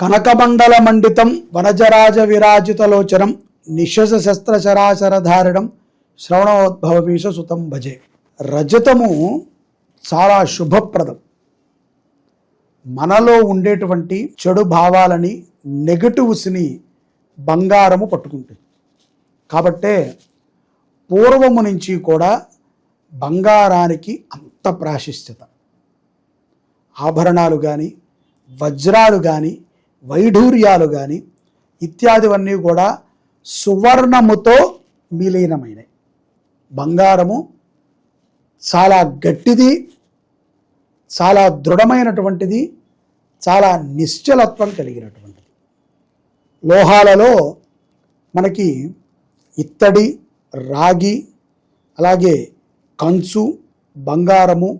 కనకమండల మండితం వనజరాజ విరాజితలోచనం నిశ్వస శస్త్రచరాచరధారణం శ్రవణోద్భవమీశ సుతం భజే. రజతము చాలా శుభప్రదం. మనలో ఉండేటువంటి చెడు భావాలని నెగటివ్స్ని బంగారము పట్టుకుంటుంది. కాబట్టే పూర్వము నుంచి కూడా బంగారానికి అంత ప్రాశస్త్యత. ఆభరణాలు కానీ వజ్రాలు కానీ వైఢూర్యాలు కానీ ఇత్యాదివన్నీ కూడా సువర్ణముతో విలీనమైనవి బంగారము చాలా గట్టిది చాలా దృఢమైనటువంటిది చాలా నిశ్చలత్వం కలిగినటువంటిది. లోహాలలో మనకి ఇత్తడి రాగి అలాగే కంచు బంగారము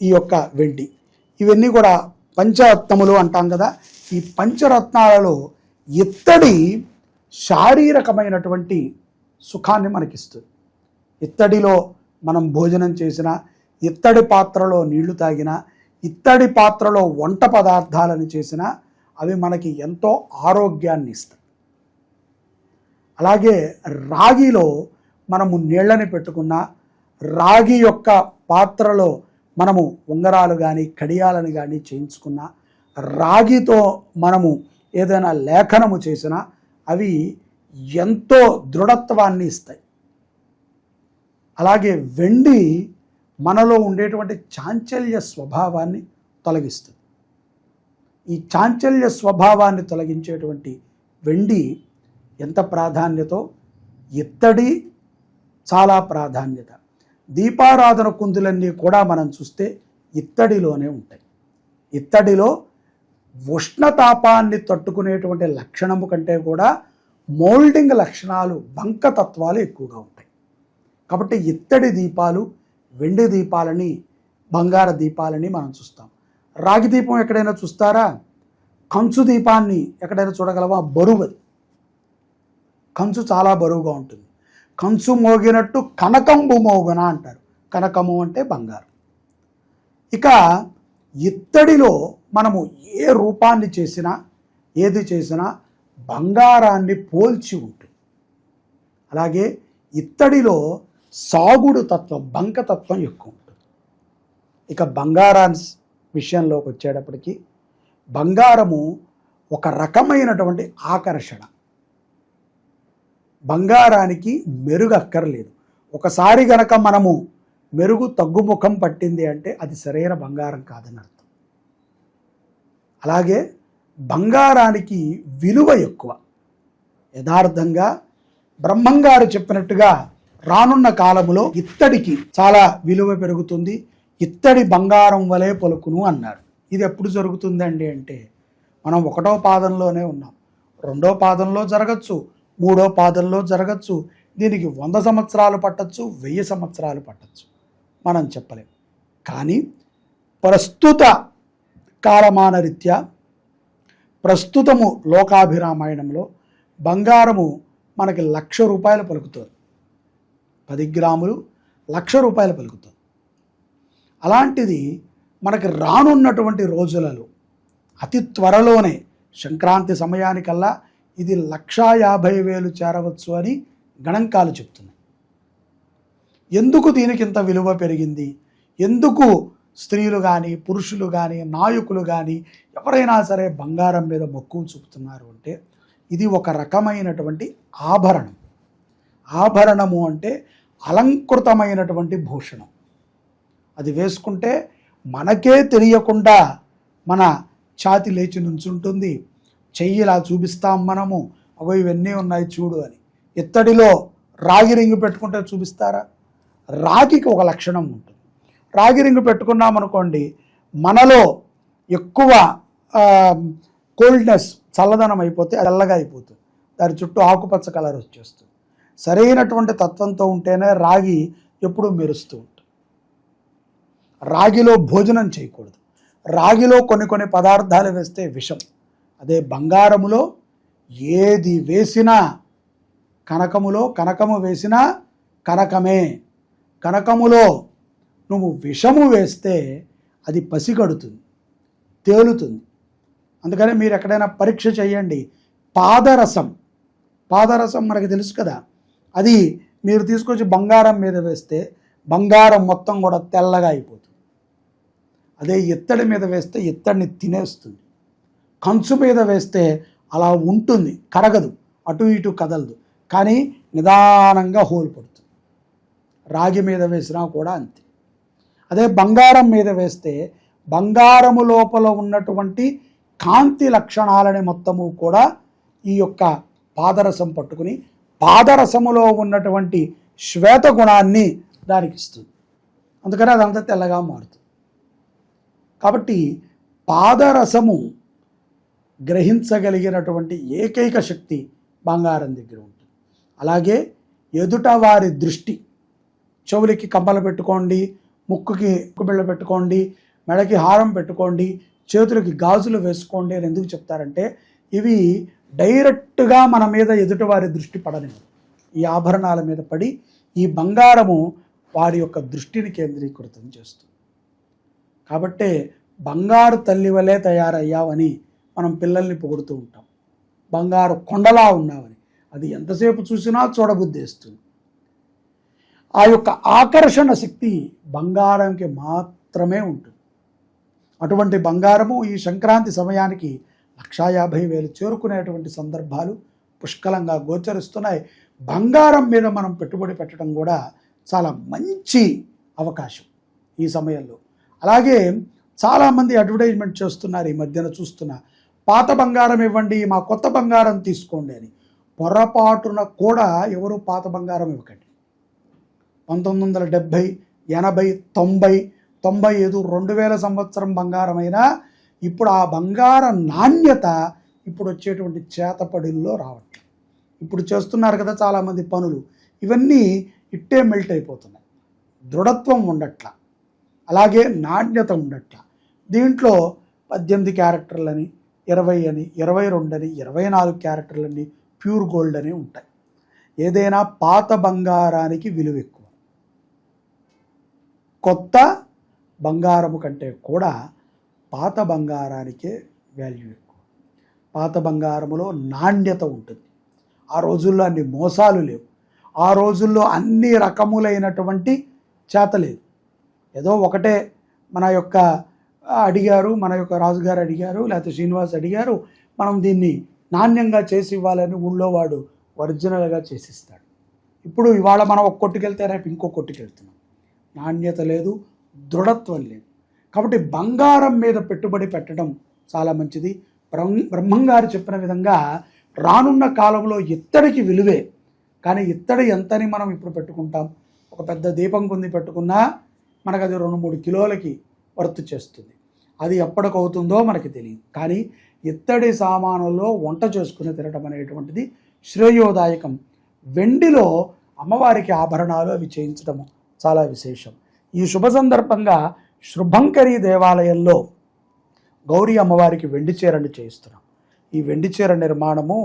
ఈ యొక్క వెండి. ఇవన్నీ కూడా పంచరత్నములు అంటాం కదా ఈ పంచరత్నాలలో ఇత్తడి శారీరకమైనటువంటి సుఖాన్ని మనకిస్తుంది. ఇత్తడిలో మనం భోజనం చేసిన ఇత్తడి పాత్రలో నీళ్ళు తాగిన ఇత్తడి పాత్రలో వంట పదార్థాలను చేసిన అవి మనకి ఎంతో ఆరోగ్యాన్ని ఇస్తాయి. అలాగే రాగిలో మనము నీళ్ళని పెట్టుకున్న రాగి యొక్క పాత్రలో మనము ఉంగరాలు కానీ కడియాలను కానీ చేయించుకున్న రాగితో మనము ఏదైనా లేఖనము చేసినా అవి ఎంతో దృఢత్వాన్ని ఇస్తాయి. అలాగే వెండి మనలో ఉండేటువంటి చాంచల్య స్వభావాన్ని తొలగిస్తుంది. ఈ చాంచల్య స్వభావాన్ని తొలగించేటువంటి వెండి ఎంత ప్రాధాన్యతో? ఇత్తడి చాలా ప్రాధాన్యత. దీపారాధన కుందులన్నీ కూడా మనం చూస్తే ఇత్తడిలోనే ఉంటాయి. ఇత్తడిలో ఉష్ణతాపాన్ని తట్టుకునేటువంటి లక్షణము కంటే కూడా మోల్డింగ్ లక్షణాలు బంకతత్వాలు ఎక్కువగా ఉంటాయి. కాబట్టి ఇత్తడి దీపాలు వెండి దీపాలని బంగార దీపాలని మనం చూస్తాం. రాగి దీపం ఎక్కడైనా చూస్తారా? కంచు దీపాన్ని ఎక్కడైనా చూడగలవా? బరువు అది. కంచు చాలా బరువుగా ఉంటుంది. కంచు మోగినట్టు కనకంబు మోగున అంటారు. కనకము అంటే బంగారం. ఇక ఇత్తడిలో మనము ఏ రూపాన్ని చేసినా ఏది చేసినా బంగారాన్ని పోల్చి ఉంటుంది. అలాగే ఇత్తడిలో సాగుడు తత్వం బంకతత్వం ఎక్కువ ఉంటుంది. ఇక బంగారాన్ని విషయంలోకి వచ్చేటప్పటికి బంగారము ఒక రకమైనటువంటి ఆకర్షణ. బంగారానికి మెరుగు అక్కర్లేదు. ఒకసారి గనక మనము మెరుగు తగ్గుముఖం పట్టింది అంటే అది సరైన బంగారం కాదని అర్థం అలాగే బంగారానికి విలువ ఎక్కువ. యథార్థంగా బ్రహ్మంగారు చెప్పినట్టుగా రానున్న కాలములో ఇత్తడికి చాలా విలువ పెరుగుతుంది. ఇత్తడి బంగారం వలె పలుకును అన్నారు ఇది ఎప్పుడు జరుగుతుందండి అంటే మనం ఒకటో పాదంలోనే ఉన్నాం. రెండో పాదంలో జరగచ్చు మూడో పాదంలో జరగచ్చు దీనికి వంద సంవత్సరాలు పట్టచ్చు వెయ్యి సంవత్సరాలు పట్టచ్చు. మనం చెప్పలేం. కానీ ప్రస్తుత కాలమాన రీత్యా ప్రస్తుతము లోకాభిరామాయణంలో బంగారము మనకి లక్ష రూపాయలు పలుకుతుంది. పది గ్రాములు లక్ష రూపాయలు పలుకుతుంది. అలాంటిది మనకి రానున్నటువంటి రోజులలో అతి త్వరలోనే సంక్రాంతి సమయానికల్లా ఇది లక్షా యాభై వేలు చేరవచ్చు అని గణాంకాలు చెప్తున్నాయి. ఎందుకు దీనికి ఇంత విలువ పెరిగింది? ఎందుకు స్త్రీలు కానీ పురుషులు కానీ నాయకులు కానీ ఎవరైనా సరే బంగారం మీద మక్కువ చూపుతున్నారు అంటే ఇది ఒక రకమైనటువంటి ఆభరణం. ఆభరణము అంటే అలంకృతమైనటువంటి భూషణం. అది వేసుకుంటే మనకే తెలియకుండా మన ఛాతి లేచి నుంచుంటుంది. చెయ్యి ఇలా చూపిస్తాం మనము. అగో ఇవన్నీ ఉన్నాయి చూడు అని. ఇత్తడిలో రాగి రింగు పెట్టుకుంటే చూపిస్తారా? రాగికి ఒక లక్షణం ఉంటుంది. రాగి రింగు పెట్టుకున్నాం అనుకోండి మనలో ఎక్కువ కోల్డ్నెస్ చల్లదనం అయిపోతే అది తెల్లగా అయిపోతుంది. దాని చుట్టూ ఆకుపచ్చ కలర్ వచ్చేస్తుంది. సరైనటువంటి తత్వంతో ఉంటేనే రాగి ఎప్పుడూ మెరుస్తూ ఉంటుంది. రాగిలో భోజనం చేయకూడదు. రాగిలో కొన్ని కొన్ని పదార్థాలు వేస్తే విషం. అదే బంగారములో ఏది వేసినా కనకములో కనకము వేసినా కనకమే. కనకములో నువ్వు విషము వేస్తే అది పసిగడుతుంది తేలుతుంది. అందుకని మీరు ఎక్కడైనా పరీక్ష చేయండి. పాదరసం పాదరసం మనకు తెలుసు కదా అది మీరు తీసుకొచ్చి బంగారం మీద వేస్తే బంగారం మొత్తం కూడా తెల్లగా అయిపోతుంది. అదే ఇత్తడి మీద వేస్తే ఇత్తడిని తినేస్తుంది. కంచు మీద వేస్తే అలా ఉంటుంది కరగదు అటు ఇటు కదలదు కానీ నిదానంగా హోల్ పడుతుంది. రాగి మీద వేసినా కూడా అంతే. అదే బంగారం మీద వేస్తే బంగారము లోపల ఉన్నటువంటి కాంతి లక్షణాలని మొత్తము కూడా ఈ యొక్క పాదరసం పట్టుకుని పాదరసములో ఉన్నటువంటి శ్వేత గుణాన్ని దానికి ఇస్తుంది. అందుకని అదంతా తెల్లగా మారుతుంది. కాబట్టి పాదరసము గ్రహించగలిగినటువంటి ఏకైక శక్తి బంగారం దగ్గర ఉంటుంది. అలాగే ఎదుట వారి దృష్టి చెవులకి కమ్మలు పెట్టుకోండి ముక్కుకి బిళ్ళ పెట్టుకోండి మెడకి హారం పెట్టుకోండి చేతులకి గాజులు వేసుకోండి అని ఎందుకు చెప్తారంటే ఇవి డైరెక్ట్గా మన మీద ఎదుటివారి దృష్టి పడలేదు ఈ ఆభరణాల మీద పడి ఈ బంగారము వారి యొక్క దృష్టిని కేంద్రీకృతం చేస్తుంది. కాబట్టే బంగారు తల్లి వలె తయారయ్యావని మనం పిల్లల్ని పొగుడుతూ ఉంటాం. బంగారు కొండలా ఉన్నావని. అది ఎంతసేపు చూసినా చూడబుద్ధేస్తుంది ఆ యొక్క ఆకర్షణ శక్తి బంగారంకి మాత్రమే ఉంటుంది. అటువంటి బంగారము ఈ సంక్రాంతి సమయానికి లక్షా యాభై వేలు చేరుకునేటువంటి సందర్భాలు పుష్కలంగా గోచరిస్తున్నాయి. బంగారం మీద మనం పెట్టుబడి పెట్టడం కూడా చాలా మంచి అవకాశం ఈ సమయంలో. అలాగే చాలామంది అడ్వర్టైజ్మెంట్ చేస్తున్నారు ఈ మధ్యన చూస్తున్నా పాత బంగారం ఇవ్వండి మా కొత్త బంగారం తీసుకోండి అని. పొరపాటున కూడా ఎవరు పాత బంగారం ఇవ్వకండి. పంతొమ్మిది వందల డెబ్భై ఎనభై తొంభై తొంభై ఐదు రెండు వేల సంవత్సరం బంగారమైనా ఇప్పుడు ఆ బంగార నాణ్యత ఇప్పుడు వచ్చేటువంటి చేతపడిల్లో రావట్లేదు. ఇప్పుడు చేస్తున్నారు కదా చాలామంది పనులు. ఇవన్నీ ఇట్టే మెల్ట్ అయిపోతున్నాయి. దృఢత్వం ఉండట్ల. అలాగే నాణ్యత ఉండట్ల. దీంట్లో పద్దెనిమిది క్యారెక్టర్లని ఇరవై అని ఇరవై రెండు అని ఇరవై నాలుగు క్యారెక్టర్లని ప్యూర్ గోల్డ్ అని ఉంటాయి. ఏదైనా పాత బంగారానికి విలువ ఎక్కువ. కొత్త బంగారము కంటే కూడా పాత బంగారానికే వాల్యూ ఎక్కువ. పాత బంగారములో నాణ్యత ఉంటుంది. ఆ రోజుల్లో అన్ని మోసాలు లేవు. ఆ రోజుల్లో అన్ని రకములైనటువంటి చేత లేదు. ఏదో ఒకటే మన యొక్క అడిగారు మన యొక్క రాజుగారు అడిగారు లేకపోతే శ్రీనివాస్ అడిగారు మనం దీన్ని నాణ్యంగా చేసి ఇవ్వాలని ఊళ్ళో వాడు ఒరిజినల్గా చేసిస్తాడు ఇప్పుడు ఇవాళ మనం ఒక కొట్టుకెళ్తే రేపు ఇంకో కొట్టుకెళ్తున్నాం. నాణ్యత లేదు దృఢత్వం లేదు. కాబట్టి బంగారం మీద పెట్టుబడి పెట్టడం చాలా మంచిది. బ్రహ్మంగారు చెప్పిన విధంగా రానున్న కాలంలో ఇత్తడికి విలువే. కానీ ఇత్తడి ఎంతని మనం ఇప్పుడు పెట్టుకుంటాం? ఒక పెద్ద దీపం కొంది పెట్టుకున్నా మనకు అది రెండు మూడు కిలోలకి వర్త్ చేస్తుంది. అది ఎప్పటికవుతుందో మనకి తెలియదు. కానీ ఇత్తడి సామానుల్లో వంట చేసుకుని తినడం అనేటువంటిది శ్రేయోదాయకం. వెండిలో అమ్మవారికి ఆభరణాలు అవి చేయించడము చాలా విశేషం. ఈ శుభ సందర్భంగా శుభంకరి దేవాలయంలో గౌరీ అమ్మవారికి వెండి చీరను చేయిస్తున్నాం. ఈ వెండి చీర నిర్మాణము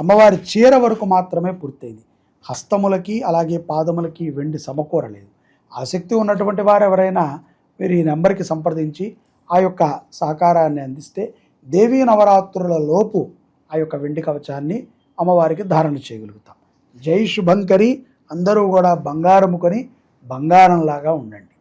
అమ్మవారి చీర వరకు మాత్రమే పూర్తయింది. హస్తములకి అలాగే పాదములకి వెండి సమకూరలేదు. ఆసక్తి ఉన్నటువంటి వారు ఎవరైనా మీరు ఈ నెంబర్కి సంప్రదించి ఆ యొక్క సహకారాన్ని అందిస్తే దేవీ నవరాత్రుల లోపు ఆ యొక్క వెండి కవచాన్ని అమ్మవారికి ధారణ చేయగలుగుతాం. జై శుభంకరి అందరూ కూడా బంగారము కొని బంగారంలాగా ఉండండి.